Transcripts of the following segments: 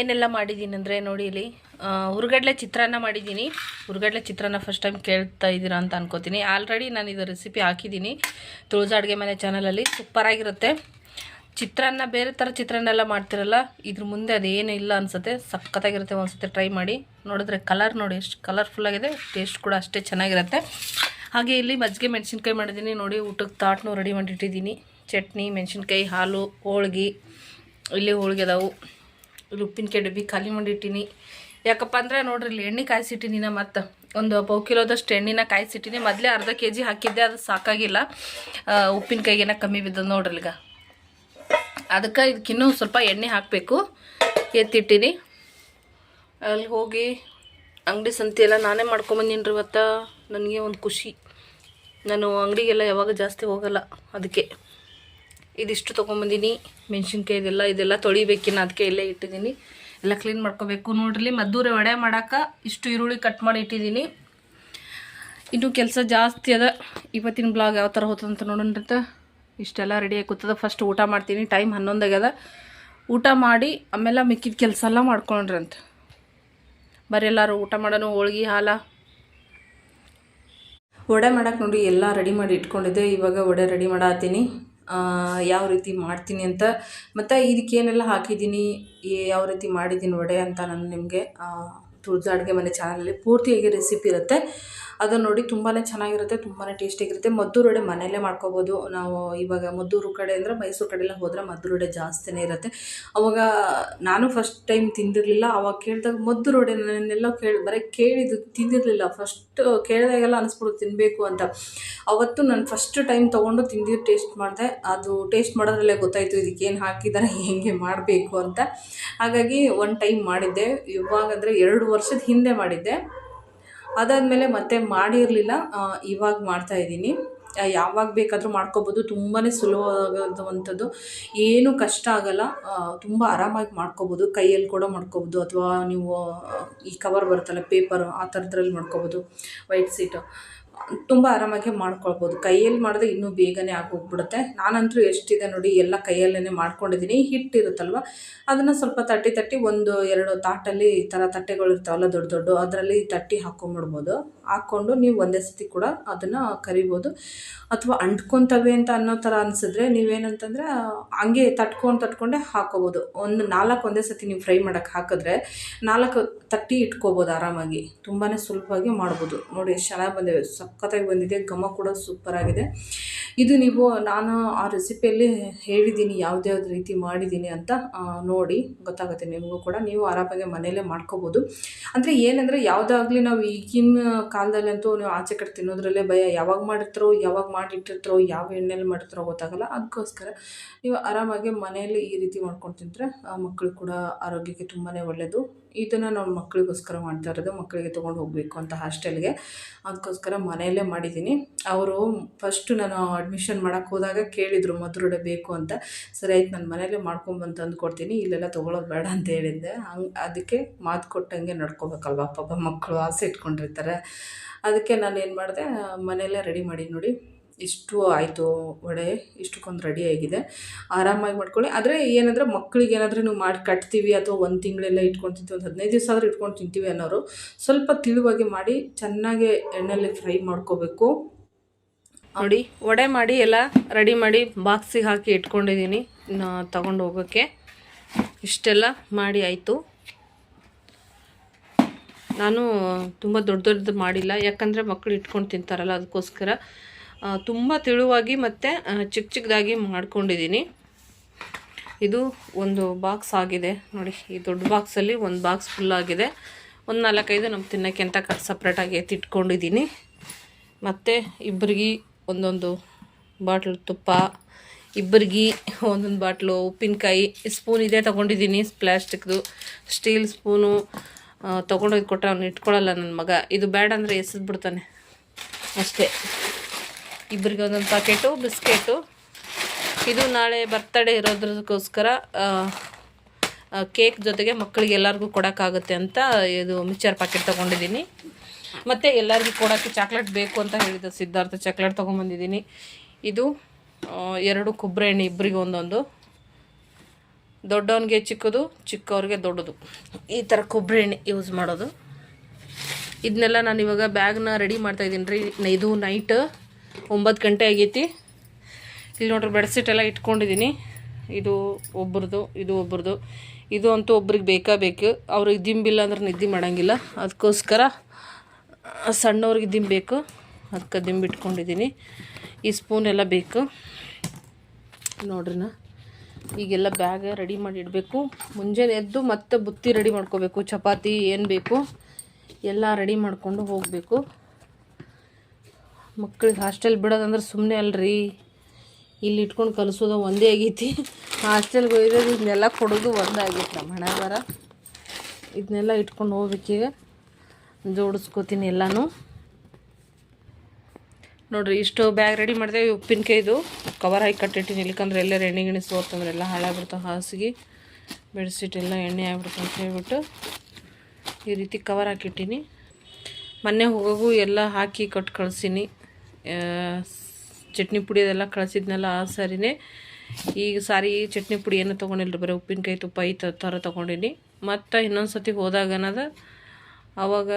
ಏನೆಲ್ಲ ಮಾಡಿದ್ದೀನಿ ಅಂದರೆ ನೋಡಿ ಇಲ್ಲಿ ಹುರ್ಗಡ್ಲೆ ಚಿತ್ರಾನ್ನ ಮಾಡಿದ್ದೀನಿ. ಹುರ್ಗಡ್ಲೆ ಚಿತ್ರಾನ್ನ ಫಸ್ಟ್ ಟೈಮ್ ಕೇಳ್ತಾ ಇದ್ದೀರಾ ಅಂತ ಅನ್ಕೋತೀನಿ. ಆಲ್ರೆಡಿ ನಾನು ಇದು ರೆಸಿಪಿ ಹಾಕಿದ್ದೀನಿ. ತುಳಜಾ ಅಡುಗೆ ಮನೆ ಚಾನಲಲ್ಲಿ ಸೂಪರಾಗಿರುತ್ತೆ ಚಿತ್ರಾನ್ನ ಬೇರೆ ಥರ ಚಿತ್ರಾನ್ನ ಎಲ್ಲ ಮಾಡ್ತಿರಲ್ಲ, ಇದ್ರ ಮುಂದೆ ಅದೇನು ಇಲ್ಲ ಅನಿಸುತ್ತೆ. ಸಖತ್ತಾಗಿರುತ್ತೆ ಒಂದ್ಸತಿ ಟ್ರೈ ಮಾಡಿ. ನೋಡಿದ್ರೆ ಕಲರ್ ನೋಡಿ, ಎಷ್ಟು ಕಲರ್ಫುಲ್ಲಾಗಿದೆ ಟೇಸ್ಟ್ ಕೂಡ ಅಷ್ಟೇ ಚೆನ್ನಾಗಿರುತ್ತೆ. ಹಾಗೆ ಇಲ್ಲಿ ಮಜ್ಜಿಗೆ ಮೆಣಸಿನ್ಕಾಯಿ ಮಾಡಿದ್ದೀನಿ. ನೋಡಿ ಊಟಕ್ಕೆ ತಾಟ್ನು ರೆಡಿ ಮಾಡಿಟ್ಟಿದ್ದೀನಿ. ಚಟ್ನಿ, ಮೆಣಸಿನ್ಕಾಯಿ, ಹಾಲು, ಹೋಳ್ಗೆ. ಇಲ್ಲಿ ಹೋಳ್ಗೆ ಅದಾವು. ಇಲ್ಲಿ ಉಪ್ಪಿನಕಾಯಿ ಡಬ್ಬಿ ಖಾಲಿ ಮಾಡಿಟ್ಟಿನಿ. ಯಾಕಪ್ಪ ಅಂದ್ರೆ ನೋಡ್ರಿ ಇಲ್ಲಿ ಎಣ್ಣೆ ಕಾಯಿಸಿಟ್ಟಿನಿ ನಾ ಮತ್ತೆ. ಒಂದು ಪೌ ಕಿಲೋದಷ್ಟು ಎಣ್ಣೆನ ಕಾಯಿಸಿಟ್ಟಿನಿ. ಮೊದಲೇ ಅರ್ಧ ಕೆ ಜಿ ಹಾಕಿದ್ದೆ, ಅದು ಸಾಕಾಗಿಲ್ಲ. ಉಪ್ಪಿನಕಾಯಿಗೆ ಉಪ್ಪಿನಕಾಯಿಗೇನ ಕಮ್ಮಿ ಬಿದ್ದದ ನೋಡ್ರಿ ಈಗ. ಅದಕ್ಕೆ ಇದಕ್ಕಿನ್ನೂ ಸ್ವಲ್ಪ ಎಣ್ಣೆ ಹಾಕಬೇಕು. ಎತ್ತಿಟ್ಟಿನಿ. ಅಲ್ಲಿ ಹೋಗಿ ಅಂಗಡಿ ಸಂತೆ ಎಲ್ಲ ನಾನೇ ಮಾಡ್ಕೊಂಬಂದಿನಿ ಇವತ್ತು. ನನಗೆ ಒಂದು ಖುಷಿ. ನಾನು ಅಂಗಡಿಗೆಲ್ಲ ಯಾವಾಗ ಜಾಸ್ತಿ ಹೋಗಲ್ಲ ಅದಕ್ಕೆ. ಇದಿಷ್ಟು ತೊಗೊಂಬಂದಿನಿ. ಮೆಣಸಿನ್ಕಾಯಿ ಇದೆಲ್ಲ ಇದೆಲ್ಲ ತೊಳಿಬೇಕಿನ್ನ ಅದಕ್ಕೆ ಇಲ್ಲೇ ಇಟ್ಟಿದ್ದೀನಿ ಎಲ್ಲ ಕ್ಲೀನ್ ಮಾಡ್ಕೋಬೇಕು ನೋಡ್ರಿ. ಮದ್ದೂರೆ ವಡೆ ಮಾಡೋಕೆ ಇಷ್ಟು ಈರುಳ್ಳಿ ಕಟ್ ಮಾಡಿ ಇಟ್ಟಿದ್ದೀನಿ ಇನ್ನು ಕೆಲಸ ಜಾಸ್ತಿ ಅದ. ಇವತ್ತಿನ ಬ್ಲಾಗ್ ಯಾವ ಥರ ಹೋತದಂತ ನೋಡೋಣ ಇಷ್ಟೆಲ್ಲ ರೆಡಿ ಕೂತದ. ಫಸ್ಟ್ ಊಟ ಮಾಡ್ತೀನಿ. ಟೈಮ್ ಹನ್ನೊಂದಾಗ್ಯದ ಊಟ ಮಾಡಿ ಆಮೇಲೆ ಮಿಕ್ಕಿದ ಕೆಲಸ ಎಲ್ಲ ಮಾಡ್ಕೊಂಡ್ರಂತ ಬರೀ ಎಲ್ಲರೂ ಊಟ ಮಾಡೋಣ, ಹೋಳ್ಗೆ, ಹಾಲ. ವಡೆ ಮಾಡಕ್ಕೆ ನೋಡಿ ಎಲ್ಲ ರೆಡಿ ಮಾಡಿ ಇಟ್ಕೊಂಡಿದ್ದೆ. ಇವಾಗ ವಡೆ ರೆಡಿ ಮಾಡತ್ತೀನಿ ಯಾವ ರೀತಿ ಮಾಡ್ತೀನಿ ಅಂತ. ಮತ್ತು ಇದಕ್ಕೇನೆಲ್ಲ ಹಾಕಿದ್ದೀನಿ ಯಾವ ರೀತಿ ಮಾಡಿದ್ದೀನಿ ವಡೆ ಅಂತ ನಾನು ನಿಮಗೆ ತುಳಿದು ಅಡುಗೆ ಮನೆ ಚಾನಲಲ್ಲಿ ಪೂರ್ತಿಯಾಗಿ ರೆಸಿಪಿ ಇರುತ್ತೆ. ಅದನ್ನು ನೋಡಿ ತುಂಬಾ ಚೆನ್ನಾಗಿರುತ್ತೆ ತುಂಬಾ ಟೇಸ್ಟಿಯಾಗಿರುತ್ತೆ ಮದ್ದೂರು ರೋಡೆ ಮನೆಯಲ್ಲೇ ಮಾಡ್ಕೋಬೋದು. ನಾವು ಇವಾಗ ಮದ್ದೂರು ಕಡೆ ಅಂದರೆ ಮೈಸೂರು ಕಡೆ ಎಲ್ಲ ಹೋದರೆ ಮದ್ದೂರು ವಡೆ ಜಾಸ್ತಿನೇ ಇರುತ್ತೆ. ಅವಾಗ ನಾನು ಫಸ್ಟ್ ಟೈಮ್ ತಿಂದಿರಲಿಲ್ಲ, ಅವಾಗ ಕೇಳಿದಾಗ ಮದ್ದು ವಡೆ ನನ್ನೆಲ್ಲ ಕೇಳಿ, ಬರೀ ಕೇಳಿದ್ದು ತಿಂದಿರಲಿಲ್ಲ. ಫಸ್ಟ್ ಕೇಳಿದಾಗೆಲ್ಲ ಅನಿಸ್ಬಿಡು ತಿನ್ನಬೇಕು ಅಂತ. ಅವತ್ತು ನಾನು ಫಸ್ಟ್ ಟೈಮ್ ತೊಗೊಂಡು ತಿಂದಿದ್ದು ಟೇಸ್ಟ್ ಮಾಡಿದೆ. ಅದು ಟೇಸ್ಟ್ ಮಾಡೋದ್ರಲ್ಲೇ ಗೊತ್ತಾಯಿತು ಇದಕ್ಕೆ ಏನು ಹಾಕಿದ್ದಾರೆ ಹೇಗೆ ಮಾಡಬೇಕು ಅಂತ. ಹಾಗಾಗಿ ಒನ್ ಟೈಮ್ ಮಾಡಿದ್ದೆ. ಇವಾಗಂದರೆ ಎರಡು ವರ್ಷದ ಹಿಂದೆ ಮಾಡಿದ್ದೆ. ಅದಾದಮೇಲೆ ಮತ್ತೆ ಮಾಡಿರಲಿಲ್ಲ. ಇವಾಗ ಮಾಡ್ತಾ ಇದ್ದೀನಿ. ಯಾವಾಗ ಬೇಕಾದರೂ ಮಾಡ್ಕೊಬೋದು. ತುಂಬಾ ಸುಲಭವಾದಂಥದ್ದು. ಏನೂ ಕಷ್ಟ ಆಗಲ್ಲ. ತುಂಬ ಆರಾಮಾಗಿ ಮಾಡ್ಕೋಬೋದು. ಕೈಯಲ್ಲಿ ಕೂಡ ಮಾಡ್ಕೊಬೋದು. ಅಥವಾ ನೀವು ಈ ಕವರ್ ಬರುತ್ತಲ್ಲ ಪೇಪರ್ ಆ ಥರದ್ರಲ್ಲಿ ಮಾಡ್ಕೊಬೋದು. ವೈಟ್ ಸೀಟು ತುಂಬ ಆರಾಮಾಗಿ ಮಾಡ್ಕೊಳ್ಬೋದು. ಕೈಯಲ್ಲಿ ಮಾಡಿದ್ರೆ ಇನ್ನೂ ಬೇಗನೆ ಆಗೋಗ್ಬಿಡುತ್ತೆ. ನಾನಂತೂ ಎಷ್ಟಿದೆ ನೋಡಿ, ಎಲ್ಲ ಕೈಯಲ್ಲೇ ಮಾಡ್ಕೊಂಡಿದ್ದೀನಿ. ಹಿಟ್ಟು ಇರುತ್ತಲ್ವ? ಅದನ್ನು ಸ್ವಲ್ಪ ತಟ್ಟಿ ತಟ್ಟಿ ಒಂದು ಎರಡು ತಾಟಲ್ಲಿ ಈ ಥರ ತಟ್ಟೆಗಳು ಇರ್ತಾವಲ್ಲ ದೊಡ್ಡ ದೊಡ್ಡ, ಅದರಲ್ಲಿ ತಟ್ಟಿ ಹಾಕೊಂಡ್ಬಿಡ್ಬೋದು ಹಾಕ್ಕೊಂಡು ನೀವು ಒಂದೇ ಸತಿ ಕೂಡ ಅದನ್ನು ಕರಿಬೋದು. ಅಥವಾ ಅಂಟ್ಕೊತವೆ ಅಂತ ಅನ್ನೋ ಥರ ಅನಿಸಿದ್ರೆ ನೀವೇನಂತಂದರೆ, ಹಂಗೆ ತಟ್ಕೊಂಡು ತಟ್ಕೊಂಡೆ ಹಾಕೋಬೋದು. ಒಂದು ನಾಲ್ಕು ಒಂದೇ ಸತಿ ನೀವು ಫ್ರೈ ಮಾಡೋಕ್ಕೆ ಹಾಕಿದ್ರೆ ನಾಲ್ಕು ತಟ್ಟಿ ಇಟ್ಕೋಬೋದು ಆರಾಮಾಗಿ. ತುಂಬಾ ಸುಲಭವಾಗಿ ಮಾಡ್ಬೋದು. ನೋಡಿ, ಎಷ್ಟು ಚೆನ್ನಾಗಿ ಬಂದಿದೆ. ಸಖತ್ತಾಗಿ ಬಂದಿದೆ, ಘಮ ಕೂಡ ಸೂಪರಾಗಿದೆ ಇದು ನೀವು, ನಾನು ಆ ರೆಸಿಪಿಯಲ್ಲಿ ಹೇಳಿದ್ದೀನಿ ಯಾವ್ದ್ಯಾವ್ದು ರೀತಿ ಮಾಡಿದ್ದೀನಿ ಅಂತ ನೋಡಿ ಗೊತ್ತಾಗುತ್ತೆ ನಿಮಗೂ ಕೂಡ. ನೀವು ಆರಾಮಾಗಿ ಮನೆಯಲ್ಲೇ ಮಾಡ್ಕೋಬೋದು. ಅಂದರೆ ಏನಂದರೆ ಯಾವುದಾಗಲಿ ನಾವು ಈಗಿನ ಕಾಲದಲ್ಲಂತೂ ನೀವು ಆಚೆ ಕಡೆ ತಿನ್ನೋದ್ರಲ್ಲೇ ಭಯ, ಯಾವಾಗ ಮಾಡಿರ್ತಾರೋ, ಯಾವಾಗ ಮಾಡಿಟ್ಟಿರ್ತಾರೋ, ಯಾವ ಎಣ್ಣೆಯಲ್ಲಿ ಮಾಡಿರ್ತಾರೋ ಗೊತ್ತಾಗಲ್ಲ. ಅದಕ್ಕೋಸ್ಕರ ನೀವು ಆರಾಮಾಗಿ ಮನೆಯಲ್ಲಿ ಈ ರೀತಿ ಮಾಡ್ಕೊಂಡು ತಿಂದರೆ ಮಕ್ಕಳು ಕೂಡ ಆರೋಗ್ಯಕ್ಕೆ ತುಂಬಾ ಒಳ್ಳೆಯದು ಇದನ್ನು ನಾವು ಮಕ್ಕಳಿಗೋಸ್ಕರ ಮಾಡ್ತಾ ಇರೋದು ಮಕ್ಕಳಿಗೆ ತೊಗೊಂಡು ಹೋಗಬೇಕು ಅಂತ ಹಾಸ್ಟೆಲ್ಗೆ ಅದಕ್ಕೋಸ್ಕರ ಮನೆಯಲ್ಲೇ ಮಾಡಿದ್ದೀನಿ ಅವರು ಫಸ್ಟು ನಾನು ಅಡ್ಮಿಷನ್ ಮಾಡೋಕ್ಕೆ ಹೋದಾಗ ಕೇಳಿದರು, ಮಧುರಡೆ ಬೇಕು ಅಂತ. ಸರಿ, ಆಯ್ತು, ನಾನು ಮನೆಯಲ್ಲೇ ಮಾಡ್ಕೊಂಬಂದು ತಂದು ಕೊಡ್ತೀನಿ. ಇಲ್ಲೆಲ್ಲ ತೊಗೊಳೋದು ಬೇಡ ಅಂತ ಹೇಳಿದ್ದೆ. ಹಂಗೆ, ಅದಕ್ಕೆ ಮಾತು ಕೊಟ್ಟಂಗೆ ನಡ್ಕೋಬೇಕಲ್ವ? ಪಾಪ ಮಕ್ಕಳು ಆಸೆ ಇಟ್ಕೊಂಡಿರ್ತಾರೆ. ಅದಕ್ಕೆ ನಾನು ಏನು ಮಾಡಿದೆ, ಮನೆಯಲ್ಲೇ ರೆಡಿ ಮಾಡಿ ನೋಡಿ ಇಷ್ಟು ಆಯಿತು ವಡೆ ಇಷ್ಟಕ್ಕೊಂದು ರೆಡಿ ಆಗಿದೆ. ಆರಾಮಾಗಿ ಮಾಡ್ಕೊಳ್ಳಿ. ಆದರೆ ಏನಂದರೆ ಮಕ್ಕಳಿಗೆ ಏನಾದರೂ ನೀವು ಮಾಡಿ ಕಟ್ತೀವಿ ಅಥವಾ ಒಂದು ತಿಂಗಳೆಲ್ಲ ಇಟ್ಕೊಂಡು ಒಂದು ಹದಿನೈದು ದಿವಸ ಆದರೂ ಇಟ್ಕೊಂಡು ತಿಂತೀವಿ ಅನ್ನೋರು ಸ್ವಲ್ಪ ತಿಳುವಾಗಿ ಮಾಡಿ ಚೆನ್ನಾಗಿ ಎಣ್ಣೆಯಲ್ಲಿ ಫ್ರೈ ಮಾಡ್ಕೋಬೇಕು. ನೋಡಿ, ವಡೆ ಮಾಡಿ ಎಲ್ಲ ರೆಡಿ ಮಾಡಿ ಬಾಕ್ಸಿಗೆ ಹಾಕಿ ಇಟ್ಕೊಂಡಿದ್ದೀನಿ ತಗೊಂಡು ಹೋಗೋಕ್ಕೆ. ಇಷ್ಟೆಲ್ಲ ಮಾಡಿ ಆಯಿತು. ನಾನು ತುಂಬ ದೊಡ್ಡ ದೊಡ್ಡದು ಮಾಡಿಲ್ಲ. ಯಾಕಂದರೆ ಮಕ್ಕಳು ಇಟ್ಕೊಂಡು ತಿಂತಾರಲ್ಲ, ಅದಕ್ಕೋಸ್ಕರ. ತುಂಬ ತೆಳುವಾಗಿ ಮತ್ತು ಚಿಕ್ಕ ಚಿಕ್ಕದಾಗಿ ಮಾಡ್ಕೊಂಡಿದ್ದೀನಿ ಇದು ಒಂದು ಬಾಕ್ಸ್ ಆಗಿದೆ. ನೋಡಿ, ಈ ದೊಡ್ಡ ಬಾಕ್ಸಲ್ಲಿ ಒಂದು ಬಾಕ್ಸ್ ಫುಲ್ ಆಗಿದೆ. ಒಂದು ನಾಲ್ಕೈದು ನಮ್ಗೆ ತಿನ್ನೋಕ್ಕೆ ಅಂತ ಸಪ್ರೇಟಾಗಿ ಎತ್ತಿಟ್ಕೊಂಡಿದ್ದೀನಿ ಮತ್ತು ಇಬ್ಬರಿಗೆ ಒಂದೊಂದು ಬಾಟ್ಲು ತುಪ್ಪ ಇಬ್ಬರಿಗೆ ಒಂದೊಂದು ಬಾಟ್ಲು ಉಪ್ಪಿನಕಾಯಿ ಸ್ಪೂನ್ ಇದೆ ತೊಗೊಂಡಿದ್ದೀನಿ ಪ್ಲಾಸ್ಟಿಕ್ದು. ಸ್ಟೀಲ್ ಸ್ಪೂನು ತೊಗೊಂಡೋಗಿ ಕೊಟ್ಟರೆ ಅವ್ನು ಇಟ್ಕೊಳ್ಳಲ್ಲ ನನ್ನ ಮಗ. ಇದು ಬೇಡ ಅಂದರೆ ಎಸೆದ್ಬಿಡ್ತಾನೆ ಅಷ್ಟೇ. ಇಬ್ಬರಿಗೆ ಒಂದೊಂದು ಪ್ಯಾಕೆಟು ಬಿಸ್ಕೆಟು. ಇದು ನಾಳೆ ಬರ್ತಡೇ ಇರೋದ್ರಕ್ಕೋಸ್ಕರ ಕೇಕ್ ಜೊತೆಗೆ ಮಕ್ಕಳಿಗೆ ಎಲ್ಲರಿಗೂ ಕೊಡೋಕ್ಕಾಗುತ್ತೆ ಅಂತ ಇದು ಮಿಕ್ಚರ್ ಪ್ಯಾಕೆಟ್ ತೊಗೊಂಡಿದ್ದೀನಿ. ಮತ್ತು ಎಲ್ಲರಿಗೂ ಕೊಡೋಕ್ಕೆ ಚಾಕ್ಲೇಟ್ ಬೇಕು ಅಂತ ಹೇಳಿದ ಸಿದ್ಧಾರ್ಥ ಚಾಕ್ಲೇಟ್ ತೊಗೊಂಬಂದಿದ್ದೀನಿ. ಇದು ಎರಡು ಕೊಬ್ಬರಿ ಎಣ್ಣೆ ಇಬ್ಬರಿಗೆ ಒಂದೊಂದು. ದೊಡ್ಡವನಿಗೆ ಚಿಕ್ಕದು, ಚಿಕ್ಕವ್ರಿಗೆ ದೊಡ್ಡದು. ಈ ಥರ ಕೊಬ್ಬರಿ ಎಣ್ಣೆ ಯೂಸ್ ಮಾಡೋದು. ಇದನ್ನೆಲ್ಲ ನಾನು ಇವಾಗ ಬ್ಯಾಗ್ನ ರೆಡಿ ಮಾಡ್ತಾಯಿದ್ದೀನಿ ರೀ. ಇದು ನೈಟ್ ಒಂಬತ್ತು ಗಂಟೆ ಆಗೈತಿ. ಇಲ್ಲಿ ನೋಡ್ರಿ ಬೆಡ್ಶೀಟ್ ಎಲ್ಲ ಇಟ್ಕೊಂಡಿದ್ದೀನಿ ಇದು ಒಬ್ರದ್ದು ಇದು ಒಬ್ರದ್ದು ಇದು ಅಂತೂ ಒಬ್ರಿಗೆ ಬೇಕಾ ಬೇಕು. ಅವ್ರಿಗೆ ದಿಂಬಿಲ್ಲ ಅಂದ್ರೆ ನಿದ್ದೆ ಮಾಡೋಂಗಿಲ್ಲ. ಅದಕ್ಕೋಸ್ಕರ ಸಣ್ಣವ್ರಿಗೆ ದಿಂಬು ಬೇಕು. ಅದಕ್ಕೆ ದಿಂಬು ಇಟ್ಕೊಂಡಿದ್ದೀನಿ ಈ ಸ್ಪೂನ್ ಎಲ್ಲ ಬೇಕು. ನೋಡ್ರಿ ನಾ. ಈಗೆಲ್ಲ ಬ್ಯಾಗ್ ರೆಡಿ ಮಾಡಿ ಇಡಬೇಕು. ಮುಂಜಾನೆ ಎದ್ದು ಮತ್ತೆ ಬುತ್ತಿ ರೆಡಿ ಮಾಡ್ಕೋಬೇಕು. ಚಪಾತಿ ಏನು ಬೇಕು. ಎಲ್ಲ ರೆಡಿ ಮಾಡಿಕೊಂಡು ಹೋಗಬೇಕು. ಮಕ್ಳಿಗೆ ಹಾಸ್ಟೆಲ್ ಬಿಡೋದಂದ್ರೆ ಸುಮ್ಮನೆ ಅಲ್ರಿ. ಇಲ್ಲಿ ಇಟ್ಕೊಂಡು ಕಲಿಸೋದು ಒಂದೇ ಆಗೈತಿ. ಹಾಸ್ಟೆಲ್ಗೆ ಒಯ್ಯೋದು ಇದನ್ನೆಲ್ಲ ಕೊಡೋದು ಒಂದೇ ಆಗೈತೆ ನಮ್ಮ ಹಣೆ ಬರ ಇದನ್ನೆಲ್ಲ ಇಟ್ಕೊಂಡು ಹೋಗ್ಬೇಕೀಗ ಜೋಡಿಸ್ಕೋತೀನಿ ಎಲ್ಲನೂ. ನೋಡಿರಿ, ಇಷ್ಟು ಬ್ಯಾಗ್ ರೆಡಿ ಮಾಡಿದೆ ಉಪ್ಪಿನಕಾಯಿದು ಕವರ್ ಹಾಕಿ ಕಟ್ಟಿಟ್ಟಿನಿ. ಇಲ್ಲಿಕಂದ್ರೆ ಎಲ್ಲರ ಎಣ್ಣೆ ಗಿಣಿಸ್ ಹೋಗ್ತಂದ್ರೆ ಎಲ್ಲ ಹಾಳಾಗ್ಬಿಡ್ತಾವೆ. ಹಾಸಿಗೆ, ಬೆಡ್ಶೀಟ್ ಎಲ್ಲ ಎಣ್ಣೆ ಆಗ್ಬಿಡ್ತು ಅಂತ ಹೇಳ್ಬಿಟ್ಟು ಈ ರೀತಿ ಕವರ್ ಹಾಕಿಟ್ಟಿನಿ. ಮೊನ್ನೆ ಹೋಗೋಗು ಎಲ್ಲ ಹಾಕಿ ಕೊಟ್ಟು ಕಳ್ಸೀನಿ. ಚಟ್ನಿ ಪುಡಿ ಅದೆಲ್ಲ ಕಳಿಸಿದ್ನಲ್ಲ ಆ ಸಾರಿನೇ. ಈಗ ಸಾರಿ ಚಟ್ನಿ ಪುಡಿ ಏನು ತೊಗೊಂಡಿಲ್ಲ ಬರೀ ಉಪ್ಪಿನಕಾಯಿ ತುಪ್ಪ ಈ ಥರ ತೊಗೊಂಡಿನಿ. ಮತ್ತು ಇನ್ನೊಂದು ಸತಿ ಹೋದಾಗ ಅನ್ನೋದ ಅವಾಗ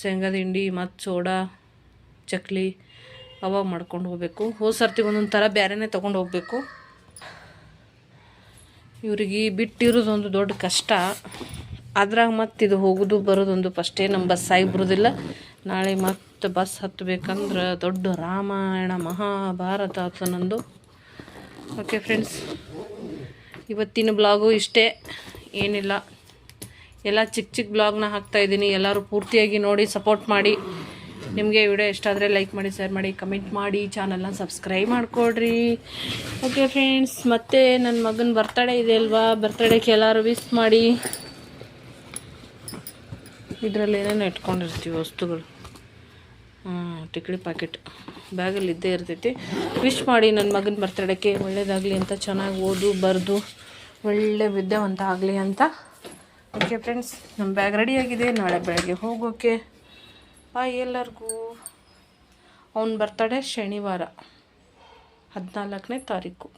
ಶೇಂಗಾದ ಹಿಂಡಿ ಮತ್ತು ಸೋಡಾ, ಚಕ್ಲಿ ಅವಾಗ ಮಾಡ್ಕೊಂಡು ಹೋಗಬೇಕು. ಹೋದ ಸರ್ತಿ ಒಂದೊಂದು ಥರ ಬೇರೆನೇ ತೊಗೊಂಡು ಹೋಗಬೇಕು. ಇವ್ರಿಗೆ ಬಿಟ್ಟಿರೋದು ಒಂದು ದೊಡ್ಡ ಕಷ್ಟ. ಅದ್ರಾಗ ಮತ್ತು ಇದು ಹೋಗೋದು ಬರೋದೊಂದು ಫಸ್ಟೇ ನಮ್ಮ ಬಸ್ಸಾಗಿ ಬರೋದಿಲ್ಲ ನಾಳೆ ಮತ್ತೆ ಬಸ್ ಹತ್ತಬೇಕಂದ್ರೆ ದೊಡ್ಡ ರಾಮಾಯಣ ಮಹಾಭಾರತ ಅಥವಾ ನಂದು. ಓಕೆ ಫ್ರೆಂಡ್ಸ್ ಇವತ್ತಿನ ಬ್ಲಾಗು ಇಷ್ಟೇ, ಏನಿಲ್ಲ. ಎಲ್ಲ ಚಿಕ್ಕ ಚಿಕ್ಕ ಬ್ಲಾಗ್ನ ಹಾಕ್ತಾಯಿದ್ದೀನಿ ಎಲ್ಲರೂ ಪೂರ್ತಿಯಾಗಿ ನೋಡಿ ಸಪೋರ್ಟ್ ಮಾಡಿ. ನಿಮಗೆ ವಿಡಿಯೋ ಇಷ್ಟ ಆದರೆ ಲೈಕ್ ಮಾಡಿ ಶೇರ್ ಮಾಡಿ ಕಮೆಂಟ್ ಮಾಡಿ. ಚಾನಲ್ನ ಸಬ್ಸ್ಕ್ರೈಬ್ ಮಾಡಿಕೊಡ್ರಿ. ಓಕೆ ಫ್ರೆಂಡ್ಸ್ ಮತ್ತೆ ನನ್ನ ಮಗನ ಬರ್ತಡೇ ಇದೆ ಅಲ್ವಾ? ಬರ್ತಡೇಗೆ ಎಲ್ಲರೂ ವಿಸ್ ಮಾಡಿ. ಇದರಲ್ಲಿ ಏನೇನು ಇಟ್ಕೊಂಡಿರ್ತೀವಿ ವಸ್ತುಗಳು. ಹಾಂ ಟಿಕ್ಳಿ ಪ್ಯಾಕೆಟ್ ಬ್ಯಾಗಲ್ಲಿ ಇದ್ದೇ ಇರ್ತೈತಿ. ವಿಶ್ ಮಾಡಿ ನನ್ನ ಮಗನ ಬರ್ತಡೇಗೆ ಒಳ್ಳೇದಾಗಲಿ ಅಂತ ಚೆನ್ನಾಗಿ ಓದು, ಬರೆದು, ಒಳ್ಳೆ ವಿದ್ಯಾವಂತ ಆಗಲಿ ಅಂತ. ಓಕೆ ಫ್ರೆಂಡ್ಸ್ ನಮ್ಮ ಬ್ಯಾಗ್ ರೆಡಿಯಾಗಿದೆ ನಾಳೆ ಬೆಳಗ್ಗೆ ಹೋಗೋಕ್ಕೆ ಬಾಯ್ ಎಲ್ಲರಿಗೂ. ಅವ್ನ ಬರ್ತಡೇ ಶನಿವಾರ, ಹದಿನಾಲ್ಕನೇ ತಾರೀಕು.